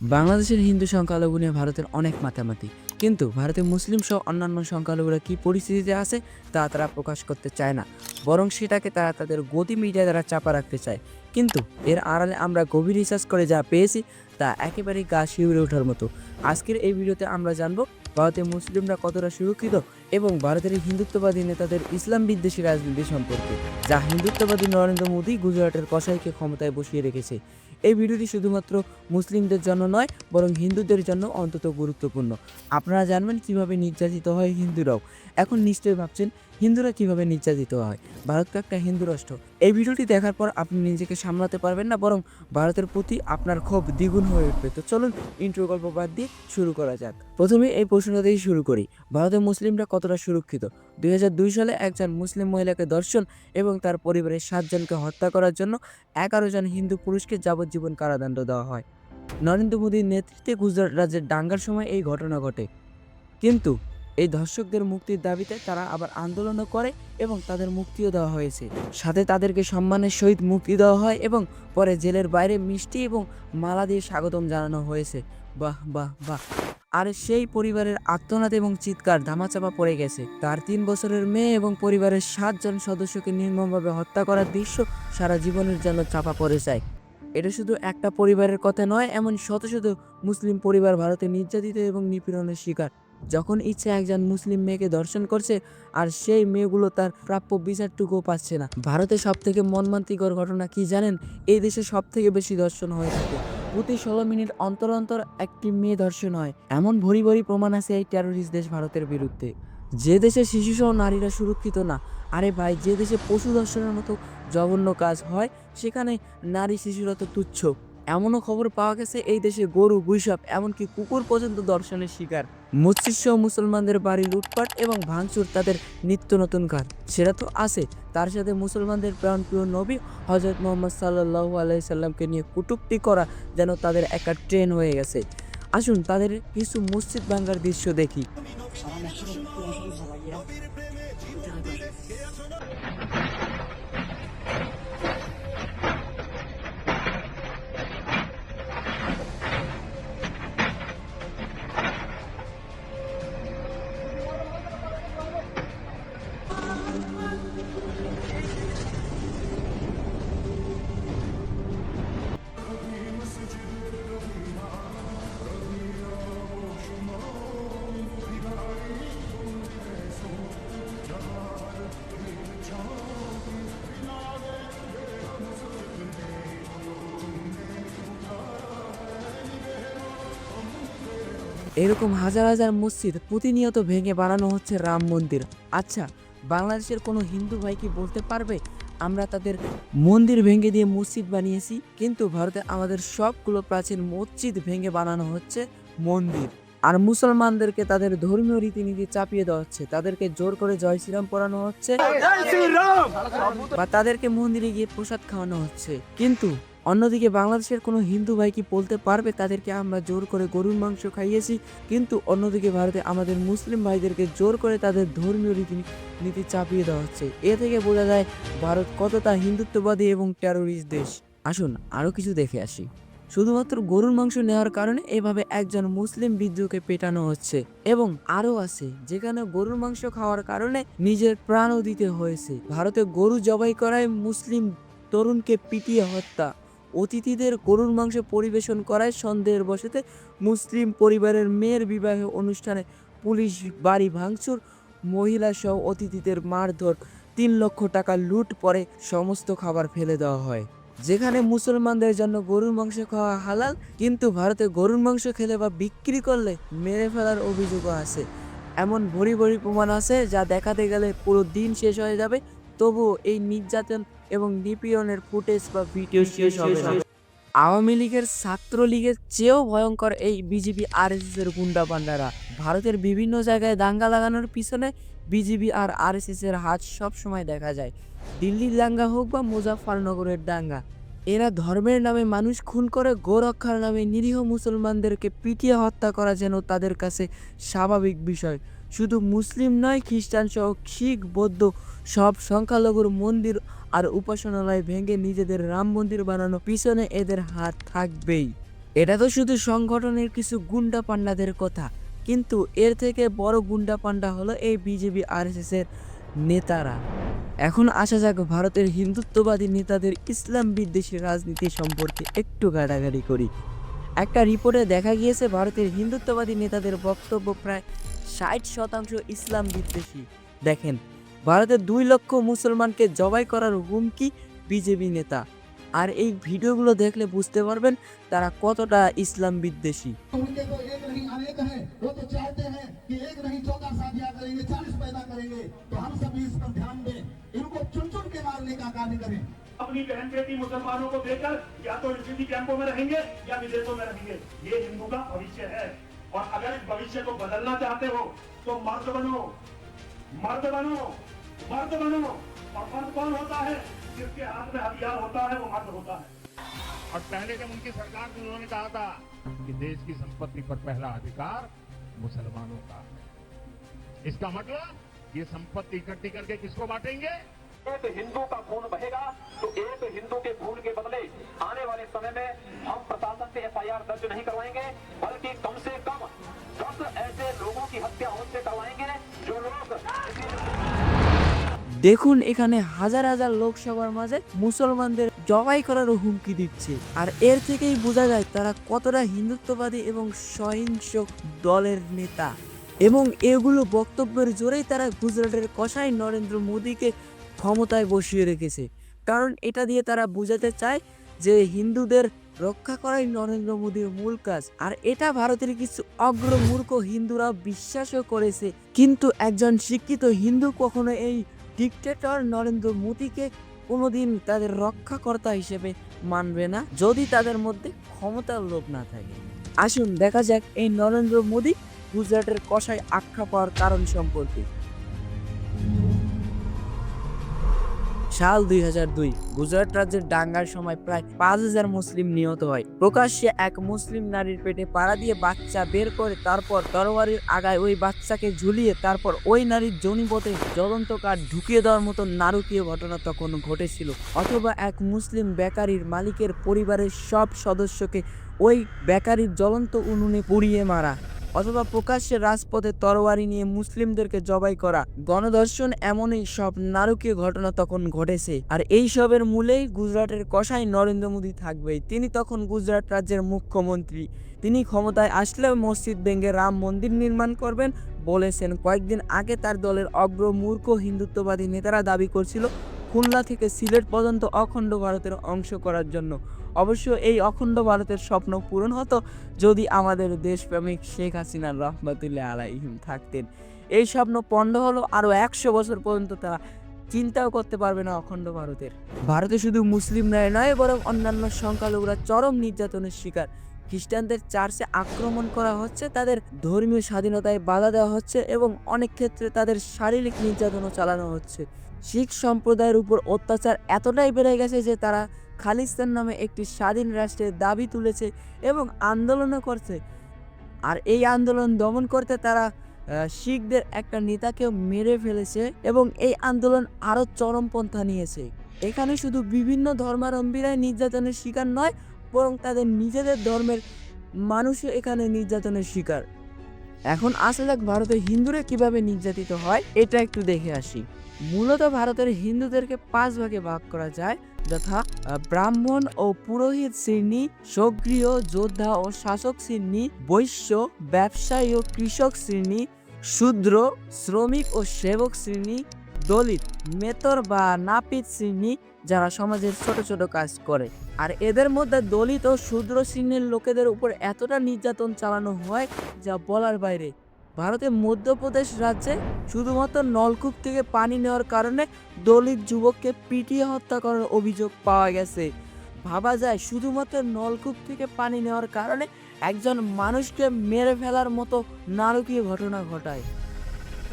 বাংলাদেশের হিন্দু সংখ্যালঘু নিয়ে ভারতের অনেক মাতামাতি। কিন্তু ভারতের মুসলিম সহ অন্যান্য সংখ্যালঘুরা কী পরিস্থিতিতে আছে তা তারা প্রকাশ করতে চায় না। বরং সেটাকে তারা তাদের গতি মিডিয়া দ্বারা চাপা রাখতে চায়। কিন্তু এর আড়ালে আমরা গভীর রিসার্চ করে যা পেয়েছি তা একেবারেই গা শিউরে ওঠার মতো। আজকের এই ভিডিওতে আমরা জানব ভারতের মুসলিমরা কতটা সুরক্ষিত এবং ভারতের হিন্দুত্ববাদী নেতাদের ইসলাম বিদ্বেষী রাজনীতি সম্পর্কে, যা হিন্দুত্ববাদী নরেন্দ্র মোদী গুজরাটের কসাইকে ক্ষমতায় বসিয়ে রেখেছে। এই ভিডিওটি শুধুমাত্র মুসলিমদের জন্য নয়, বরং হিন্দুদের জন্য অন্তত গুরুত্বপূর্ণ। আপনারা জানবেন কীভাবে নির্যাতিত হয় হিন্দুরাও। এখন নিশ্চয়ই ভাবছেন হিন্দুরা কীভাবে নির্যাতিত হয়? ভারত তো একটা হিন্দু রাষ্ট্র। এই ভিডিওটি দেখার পর আপনি নিজেকে সামলাতে পারবেন না, বরং ভারতের প্রতি আপনার ক্ষোভ দ্বিগুণ হয়ে উঠবে। তো চলুন ইন্ট্রো গল্প বাদ দিয়ে শুরু করা যাক। প্রথমে এই প্রশ্নটা দিয়ে শুরু করি। ভারতের মুসলিমরা কতটা সুরক্ষিত? দুই সালে একজন মুসলিম মহিলাকে দর্শন এবং তার পরিবারের সাতজনকে হত্যা করার জন্য এগারো জন হিন্দু পুরুষকে যাবজ্জীবন কারাদণ্ড দেওয়া হয়। নরেন্দ্র মোদীর নেতৃত্বে গুজরাট রাজ্যের দাঙ্গার সময় এই ঘটনা ঘটে। কিন্তু এই ধর্ষকদের মুক্তির দাবিতে তারা আবার আন্দোলনও করে এবং তাদের মুক্তিও দেওয়া হয়েছে। সাথে তাদেরকে সম্মানের সহিত মুক্তি দেওয়া হয় এবং পরে জেলের বাইরে মিষ্টি এবং মালা দিয়ে স্বাগতম জানানো হয়েছে। বাহ বাহ বাহ। আর সেই পরিবারের আত্মনাদ এবং চিৎকার ধামাচাপা পড়ে গেছে। তার তিন বছরের মেয়ে এবং পরিবারের সাতজন সদস্যকে নির্মমভাবে হত্যা করার দৃশ্য সারা জীবনের জন্য চাপা পড়ে যায়। এটা শুধু একটা পরিবারের কথা নয়, এমন শত শত মুসলিম পরিবার ভারতে নির্যাতিত এবং নিপীড়নের শিকার। যখন ইচ্ছে একজন মুসলিম মেয়েকে দর্শন করছে, আর সেই মেয়েগুলো তার প্রাপ্য বিচারটুকুও পাচ্ছে না। ভারতে সব থেকে মর্মান্তিকর ঘটনা কি জানেন? এই দেশে সব থেকে বেশি দর্শন হয়ে থাকে। প্রতি ষোলো মিনিট অন্তর অন্তর একটি মেয়ে ধর্ষণ হয়। এমন ভরি ভরি প্রমাণ আছে এই টেরোরিস্ট দেশ ভারতের বিরুদ্ধে। যে দেশে শিশুসহ নারীরা সুরক্ষিত না, আরে ভাই, যে দেশে পশু দর্শনের মতো জঘন্য কাজ হয়, সেখানে নারী শিশুরা তো তুচ্ছ। এমনও খবর পাওয়া গেছে, এই দেশে গরু গুইসাপ এমনকি কুকুর পর্যন্ত দর্শনের শিকার। সহ মুসলমানদের বাড়ি লুটপাট এবং ভাঙচুর তাদের নিত্য নতুন কাজ সেটা তো আছে। তার সাথে মুসলমানদের প্রাণপ্রিয় নবী হজরত মোহাম্মদ সাল্লাহ আলাইসাল্লামকে নিয়ে কটূক্তি করা যেন তাদের একটা ট্রেন হয়ে গেছে। আসুন তাদের কিছু মসজিদ ভাঙ্গার দৃশ্য দেখি। এরকম হাজার হাজার মসজিদ প্রতিনিয়ত ভেঙে বানানো হচ্ছে রাম মন্দির। আচ্ছা বাংলাদেশের কোনো হিন্দু ভাই কি বলতে পারবে? আমরা তাদের মন্দির ভেঙে দিয়ে মসজিদ বানিয়েছি কিন্তু ভারতে আমাদের সবগুলো প্রাচীন মসজিদ ভেঙে বানানো হচ্ছে মন্দির। আর মুসলমানদেরকে তাদের ধর্মীয় রীতিনীতি চাপিয়ে দেওয়া হচ্ছে তাদেরকে জোর করে জয় শ্রীরাম পড়ানো হচ্ছে বা তাদেরকে মন্দিরে গিয়ে প্রসাদ খাওয়ানো হচ্ছে। কিন্তু অন্যদিকে বাংলাদেশের কোনো হিন্দু ভাই কি বলতে পারবে? তাদেরকে আমরা জোর করে গরুর মাংস খাইয়েছি। কিন্তু অন্যদিকে ভারতে আমাদের মুসলিম ভাইদেরকে জোর করে তাদের ধর্মীয় রীতি নীতি চাপিয়ে দেওয়া হচ্ছে। এ থেকে বোঝা যায় ভারত কতটা হিন্দুত্ববাদী এবং টেরোরিস্ট দেশ। আসুন আরও কিছু দেখে আসি। শুধুমাত্র গরুর মাংস নেওয়ার কারণে এভাবে একজন মুসলিম বিদ্রোহকে পেটানো হচ্ছে এবং আরও আছে, যেখানে গরুর মাংস খাওয়ার কারণে নিজের প্রাণও দিতে হয়েছে। ভারতে গরু জবাই করায় মুসলিম তরুণকে পিটিয়ে হত্যা। অতিথিদের গরুর মাংস পরিবেশন করায় সন্দেহের বসেতে মুসলিম পরিবারের মেয়ের বিবাহ অনুষ্ঠানে পুলিশ বাড়ি ভাঙচুর, মহিলা সহ অতিথিদের মারধর, তিন লক্ষ টাকা লুট পরে সমস্ত খাবার ফেলে দেওয়া হয়। যেখানে মুসলমানদের জন্য গরুর মাংস খাওয়া হালাল, কিন্তু ভারতে গরুর মাংস খেলে বা বিক্রি করলে মেরে ফেলার অভিযোগও আছে। এমন ভরি ভরি প্রমাণ আছে যা দেখাতে গেলে পুরো দিন শেষ হয়ে যাবে। তবুও এই নির্যাতন এবং নিপীড়নের ফুটেজ বা ভিডিও শেষ হবে আওয়ামী লীগের ছাত্রলীগের চেয়েও ভয়ঙ্কর এই বিজেপি আর এস এর গুন্ডা পান্ডারা ভারতের বিভিন্ন জায়গায় দাঙ্গা লাগানোর পিছনে বিজেপি আর আর এস এর হাত সব সময় দেখা যায়। দিল্লির দাঙ্গা হোক বা মুজাফফরনগরের দাঙ্গা এরা ধর্মের নামে মানুষ খুন করে গোরক্ষার নামে নিরীহ মুসলমানদেরকে পিটিয়ে হত্যা করা যেন তাদের কাছে স্বাভাবিক বিষয়। শুধু মুসলিম নয়, খ্রিস্টান সহ শিখ, বৌদ্ধ সব সংখ্যালঘুর মন্দির আর উপাসনালয় ভেঙে নিজেদের রাম মন্দির বানানো পিছনে এদের হাত থাকবেই। এটা তো শুধু সংগঠনের কিছু গুন্ডা পান্ডাদের কথা, কিন্তু এর থেকে বড় গুন্ডা পান্ডা হলো এই বিজেপি আরএসএস এর নেতারা। এখন আসা যাক ভারতের হিন্দুত্ববাদী নেতাদের ইসলাম বিদ্বেষী রাজনীতি সম্পর্কে একটু গাড়াগাড়ি করি। একটা রিপোর্টে দেখা গিয়েছে, ভারতের হিন্দুত্ববাদী নেতাদের বক্তব্য প্রায় ষাট শতাংশ ইসলাম বিদ্বেষী দেখেন ভারতের দুই লক্ষ মুসলমানকে জবাই করার হুমকি বিজেপি নেতা আর এই ভিডিওগুলো দেখলে বুঝতে পারবেন তারা কতটা ইসলাম বিদ্বেষী उनके तो एक नहीं अनेक हैं वो तो चाहते हैं कि एक नहीं चौदह शादियां करेंगे चालीस पैदा करेंगे तो हम सभी इस पर ध्यान दें इनको चुन चुन के मारने का कार्य करें अपनी बहन बेटी मुसलमानों को देकर या तो रिफ्यूजी कैंपों में रहेंगे या विदेशों में रहेंगे ये हिंदू का भविष्य है और अगर इस भविष्य को बदलना चाहते हो तो मर्द बनो। मर्द बनो। मर्द बनो। और मर्द कौन होता है? जिसके हाथ में हथियार होता है, वो मर्द होता है। और पहले जब उनकी सरकार थी उन्होंने कहा था कि देश की संपत्ति पर पहला अधिकार मुसलमानों का है। इसका मतलब ये संपत्ति इकट्ठी करके किसको बांटेंगे? एक हिंदू का खून बहेगा तो एक हिंदू के खून के बदले आने वाले समय में हम प्रशासन से एफआईआर दर्ज नहीं करवाएंगे बल्कि कम से कम दस ऐसे लोगों की हत्या उनसे करवाएंगे जो लोग দেখুন এখানে হাজার হাজার লোকসভার মাঝে মুসলমানদের জবাই করার হুমকি দিচ্ছে আর এর থেকেই বোঝা যায় তারা কতটা হিন্দুত্ববাদী এবং সহিংস দলের নেতা এবং এগুলো বক্তব্যের জোরেই তারা গুজরাটের কষাই নরেন্দ্র মোদীকে ক্ষমতায় বসিয়ে রেখেছে। কারণ এটা দিয়ে তারা বোঝাতে চায় যে হিন্দুদের রক্ষা করাই নরেন্দ্র মোদীর মূল কাজ। আর এটা ভারতের কিছু অগ্রমূর্খ হিন্দুরা বিশ্বাসও করেছে। কিন্তু একজন শিক্ষিত হিন্দু কখনো এই ডিকটেটর নরেন্দ্র মোদীকে কোনোদিন তাদের রক্ষাকর্তা হিসেবে মানবে না, যদি তাদের মধ্যে ক্ষমতার লোভ না থাকে। আসুন দেখা যাক এই নরেন্দ্র মোদী গুজরাটের কষায় আখ্যা পাওয়ার কারণ সম্পর্কে। সাল দুই হাজার দুই, গুজরাট রাজ্যের দাঙ্গার সময় প্রায় পাঁচ হাজার মুসলিম নিহত হয়। প্রকাশ্যে এক মুসলিম নারীর পেটে পাড়া দিয়ে বাচ্চা বের করে, তারপর তরবারির আগায় ওই বাচ্চাকে ঝুলিয়ে, তারপর ওই নারীর জনিপথে জ্বলন্ত কাঠ ঢুকিয়ে দেওয়ার মতো নারকীয় ঘটনা তখন ঘটেছিল। অথবা এক মুসলিম বেকারির মালিকের পরিবারের সব সদস্যকে ওই বেকারির জ্বলন্ত উনুনে পুড়িয়ে মারা। অথবা প্রকাশ্যে রাজপথে তরবারি নিয়ে মুসলিমদেরকে জবাই করা। গণধর্ষণ এমনই সব নারকীয় ঘটনা তখন ঘটেছে। আর এই সবের মূলেই গুজরাটের কষাই নরেন্দ্র মোদী থাকবে তিনি তখন গুজরাট রাজ্যের মুখ্যমন্ত্রী। তিনি ক্ষমতায় আসলে মসজিদ ভেঙে রাম মন্দির নির্মাণ করবেন বলেছেন। কয়েকদিন আগে তার দলের অগ্র মূর্খ হিন্দুত্ববাদী নেতারা দাবি করছিল, খুলনা থেকে সিলেট পর্যন্ত অখণ্ড ভারতের অংশ করার জন্য। অবশ্য এই অখণ্ড ভারতের স্বপ্ন পূরণ হতো যদি আমাদের দেশপ্রেমিক শেখ হাসিনা রহমতুল্লাহ আলাইহিম থাকতেন। এই স্বপ্ন পণ্ড হলো আরও একশো বছর পর্যন্ত তারা চিন্তাও করতে পারবে না অখণ্ড ভারতের। ভারতে শুধু মুসলিমরাই নয়, বরং অন্যান্য সংখ্যালঘুরা চরম নির্যাতনের শিকার। খ্রিস্টানদের চার্চে আক্রমণ করা হচ্ছে, তাদের ধর্মীয় স্বাধীনতায় বাধা দেওয়া হচ্ছে এবং অনেক ক্ষেত্রে তাদের শারীরিক নির্যাতনও চালানো হচ্ছে। শিখ সম্প্রদায়ের উপর অত্যাচার এতটাই বেড়ে গেছে যে তারা খালিস্তান নামে একটি স্বাধীন রাষ্ট্রের দাবি তুলেছে এবং আন্দোলনও করছে। আর এই আন্দোলন দমন করতে তারা শিখদের একটা নেতাকেও মেরে ফেলেছে এবং এই আন্দোলন আরও চরমপন্থা নিয়েছে। এখানে শুধু বিভিন্ন ধর্মাবলম্বীরাই নির্যাতনের শিকার নয়, বরং তাদের নিজেদের ধর্মের মানুষও এখানে নির্যাতনের শিকার। এখন আসা যাক ভারতের হিন্দুরা কীভাবে নির্যাতিত হয়, এটা একটু দেখে আসি। মূলত ভারতের হিন্দুদেরকে পাঁচ ভাগে ভাগ করা যায়, যথা ব্রাহ্মণ ও পুরোহিত শ্রেণি, সক্রিয় যোদ্ধা ও শাসক শ্রেণি, বৈশ্য, ব্যবসায়ী ও কৃষক শ্রেণি, শূদ্র, শ্রমিক ও সেবক শ্রেণি, দলিত, মেতর বা নাপিত শ্রেণি যারা সমাজের ছোট ছোট কাজ করে। আর এদের মধ্যে দলিত ও শূদ্র শ্রেণির লোকেদের উপর এতটা নির্যাতন চালানো হয় যা বলার বাইরে। ভারতের মধ্যপ্রদেশ রাজ্যে শুধুমাত্র নলকূপ থেকে পানি নেওয়ার কারণে দলিত যুবককে পিটিয়ে হত্যা করার অভিযোগ পাওয়া গেছে। ভাবা যায় শুধুমাত্র নলকূপ থেকে পানি নেওয়ার কারণে একজন মানুষকে মেরে ফেলার মতো নারকীয় ঘটনা ঘটায়।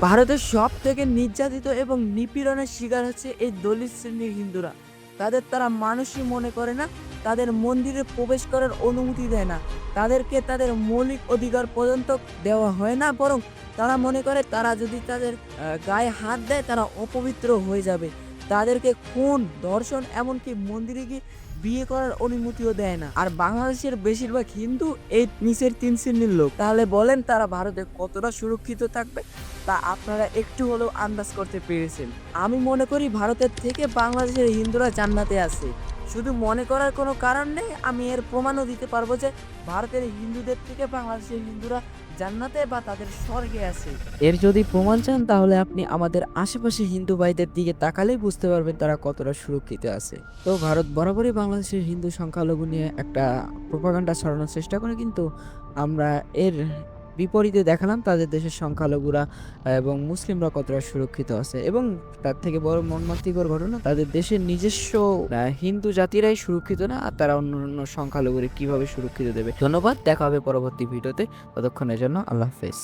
ভারতের সব থেকে নির্যাতিত এবং নিপীড়নের শিকার হচ্ছে এই দলিত শ্রেণির হিন্দুরা। তাদের তারা মানুষই মনে করে না, তাদের মন্দিরে প্রবেশ করার অনুমতি দেয় না। তাদেরকে তাদের মৌলিক অধিকার পর্যন্ত দেওয়া হয় না, বরং তারা মনে করে তারা যদি তাদের গায়ে হাত দেয় তারা অপবিত্র হয়ে যাবে। তাদেরকে খুন ধর্ষণ এমনকি মন্দিরে গিয়ে বিয়ে করার অনুমতিও দেয় না। আর বাংলাদেশের বেশিরভাগ হিন্দু এই নিচের তিন শ্রেণির লোক। তাহলে বলেন তারা ভারতে কতটা সুরক্ষিত থাকবে? তা আপনারা একটু হলেও আন্দাজ করতে পেরেছেন। আমি মনে করি ভারতের থেকে বাংলাদেশের হিন্দুরা জান্নাতে আছে। শুধু মনে করার কোনো কারণ নেই, আমি এর প্রমাণও দিতে পারব যে ভারতের হিন্দুদের থেকে বাংলাদেশের হিন্দুরা জান্নাতে বা তাদের স্বর্গে আছে। এর যদি প্রমাণ চান, তাহলে আপনি আমাদের আশেপাশে হিন্দু ভাইদের দিকে তাকালেই বুঝতে পারবেন তারা কতটা সুরক্ষিত আছে। তো ভারত বরাবরই বাংলাদেশের হিন্দু সংখ্যালঘু নিয়ে একটা প্রোপাগান্ডা ছড়ানোর চেষ্টা করে, কিন্তু আমরা এর বিপরীতে দেখালাম তাদের দেশের সংখ্যালঘুরা এবং মুসলিমরা কতটা সুরক্ষিত আছে। এবং তার থেকে বড় মর্মান্তিকর ঘটনা, তাদের দেশের নিজস্ব হিন্দু জাতিরাই সুরক্ষিত না, আর তারা অন্য অন্য সংখ্যালঘুরে কীভাবে সুরক্ষিত দেবে? ধন্যবাদ, দেখা হবে পরবর্তী ভিডিওতে। ততক্ষণের জন্য আল্লাহ হাফেজ।